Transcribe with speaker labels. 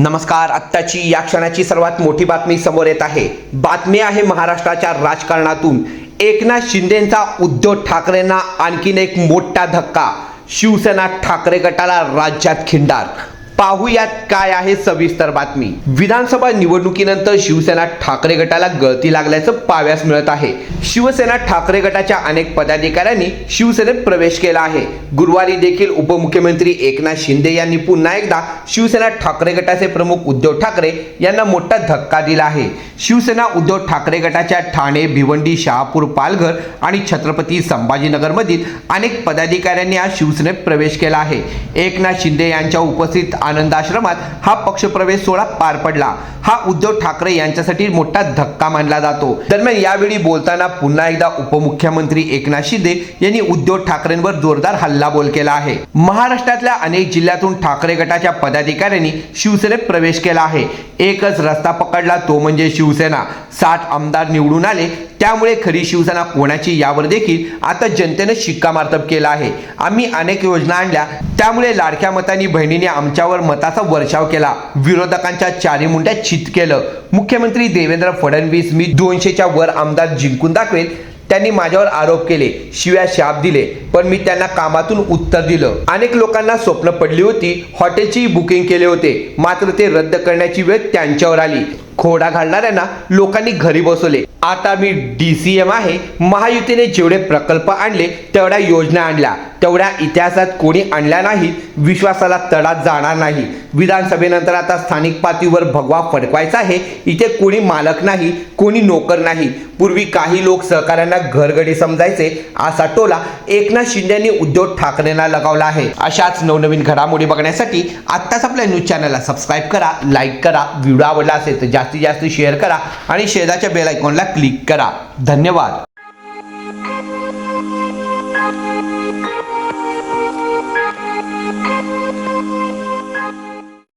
Speaker 1: नमस्कार आत्ताची या क्षणाची सर्वात मोठी बातमी समोर येत आहे. बातमी आहे महाराष्ट्राच्या राजकारणातून. एकनाथ शिंदेचा उद्धव ठाकरेंना आणखीन एक मोठा धक्का. शिवसेना ठाकरे गटाला राज्यात खिंडार. पाहूयात काय आहे सविस्तर बातमी. विधानसभा निवडणुकीनंतर शिवसेना ठाकरे गटाला गळती लागल्याचं पाव्यास मिळत आहे. शिवसेना ठाकरे गटाच्या अनेक पदाधिकाऱ्यांनी शिवसेनेत प्रवेश केला आहे. गुरुवारी देखील उपमुख्यमंत्री एकनाथ शिंदे यांनी पुन्हा एकदा शिवसेना ठाकरे गटाचे प्रमुख उद्धव ठाकरे यांना मोठा धक्का दिला आहे. शिवसेना उद्धव ठाकरे गटाच्या ठाणे भिवंडी शहापूर पालघर आणि छत्रपती संभाजीनगरमधील अनेक पदाधिकाऱ्यांनी आज शिवसेनेत प्रवेश केला आहे. एकनाथ शिंदे यांच्या उपस्थित आनंदाश्रमात हा पक्षप्रवेश सोहळा पार पडला. हा उद्धव ठाकरे यांच्यासाठी मोठा धक्का मानला जातो. दरम्यान यावेळी बोलताना पुन्हा एकदा उपमुख्यमंत्री एकनाथ शिंदे यांनी उद्धव ठाकरेंवर जोरदार हल्लाबोल केला आहे. महाराष्ट्रातल्या अनेक जिल्ह्यातून ठाकरे गटाच्या पदाधिकाऱ्यांनी शिवसेनेत प्रवेश केला आहे. एकच रस्ता पकडला तो म्हणजे शिवसेना. साठ आमदार निवडून आले त्यामुळे खरी शिवसेना कोणाची यावर देखील आता जनतेनं शिक्कामार्तब केला आहे. आम्ही अनेक योजना आणल्या. त्यामुळे लाडक्या मतांनी बहिणीने आमच्यावर मताचा वर्षाव केला. विरोधकांच्या चारी मुंड्या चित केलं. मुख्यमंत्री देवेंद्र फडणवीस मी दोनशेच्या वर आमदार जिंकून दाखवेल. त्यांनी माझ्यावर आरोप केले. शिव्या शाप दिले. पण मी त्यांना कामातून उत्तर दिलं. अनेक लोकांना स्वप्न पडली होती. हॉटेलची बुकिंग केले होते. मात्र ते रद्द करण्याची वेळ त्यांच्यावर आली. खोडा घालणाऱ्यांना लोकांनी घरी बसवले. आता मी डी सी एम आहे महायुतीने जेवढे प्रकल्प आणले तेवढ्या योजना आणल्या. तेवढ्या इतिहासात कोणी आणल्या नाहीत विश्वासाला तडा जाणार नाही. विधानसभेनंतर आता स्थानिक पातळीवर भगवा फडकवायचा आहे. इथे कोणी मालक नाही कोणी नोकर नाही. पूर्वी काही लोक सहकाऱ्यांना घरगडी समजायचे. असा टोला एकनाथ शिंदेनी उद्धव ठाकरेंना लगावला आहे. अशाच नवनवीन घडामोडी बघण्यासाठी आत्ताच आपल्या न्यूज चॅनलला सबस्क्राईब करा लाईक करा व्हिडिओ आवडला असेल तर जास्तीत जास्त शेअर करा आणि शेजारच्या बेल आयकॉनला क्लिक करा. धन्यवाद.